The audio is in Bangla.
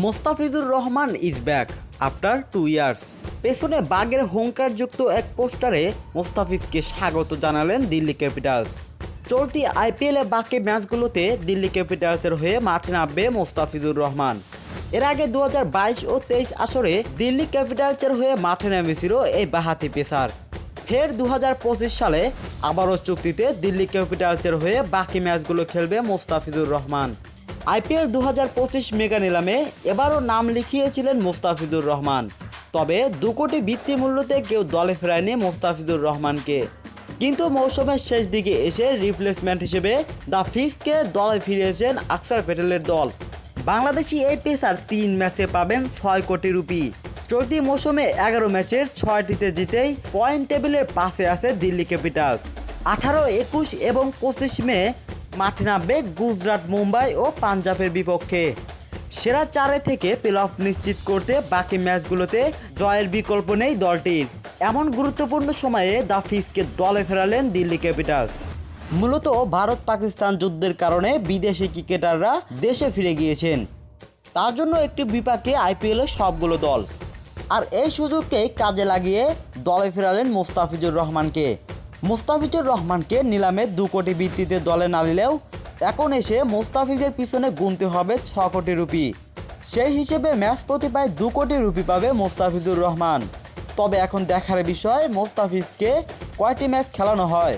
Mustafizur Rahman is back after two years পেছনে বাঘের হুঙ্কারযুক্ত এক পোস্টারে মোস্তাফিজকে স্বাগত জানালেন দিল্লি ক্যাপিটালস। চলতি আইপিএলে বাকি ম্যাচগুলোতে দিল্লি ক্যাপিটালসের হয়ে মাঠে নামবে মোস্তাফিজুর রহমান। এর আগে দু হাজার বাইশ ও তেইশ আসরে দিল্লি ক্যাপিটালসের হয়ে মাঠে নেমেছিল এই বাহাতি পেসার। ফের দু হাজার পঁচিশ সালে আবারও চুক্তিতে দিল্লি ক্যাপিটালসের হয়ে বাকি ম্যাচগুলো খেলবে মোস্তাফিজুর রহমান। আইপিএল দু মেগা নিলামে এবারও নাম লিখিয়েছিলেন মোস্তাফিজুর রহমান। তবে দু কোটি বৃত্তি মূল্যতে কেউ দলে ফেরায়নি মোস্তাফিজুর রহমানকে। কিন্তু মৌসুমের শেষ দিকে এসে রিপ্লেসমেন্ট হিসেবে দ্য ফিক্সকে দলে ফিরিয়েছেন আকসার প্যাটেলের দল। বাংলাদেশি এই পেসার তিন ম্যাচে পাবেন ছয় কোটি রুপি। চলতি মৌসুমে এগারো ম্যাচের ছয়টিতে জিতেই পয়েন্ট টেবিলের পাশে আছে দিল্লি ক্যাপিটালস। আঠারো, একুশ এবং পঁচিশ মে মাঠে নামবে গুজরাট, মুম্বাই ও পাঞ্জাবের বিপক্ষে। সেরা চারে থেকে প্লে অফ নিশ্চিত করতে বাকি ম্যাচগুলোতে জয়ের বিকল্প নেই দলটির। এমন গুরুত্বপূর্ণ সময়ে দ্য ফিসকে দলে ফেরালেন দিল্লি ক্যাপিটালস। মূলত ভারত পাকিস্তান যুদ্ধের কারণে বিদেশি ক্রিকেটাররা দেশে ফিরে গিয়েছেন। তার জন্য একটি বিপাকে আইপিএলের সবগুলো দল। আর এই সুযোগকেই কাজে লাগিয়ে দলে ফেরালেন মোস্তাফিজুর রহমানকে। মোস্তাফিজুর রহমানকে নিলামে দু কোটি ভিত্তিতে দলে না নিলেও এখন এসে মোস্তাফিজের পিছনে গুনতে হবে ছ কোটি রুপি। সেই হিসেবে ম্যাচ প্রতি প্রায় দু কোটি রুপি পাবে মোস্তাফিজুর রহমান। তবে এখন দেখার বিষয়, মোস্তাফিজকে কয়টি ম্যাচ খেলানো হয়?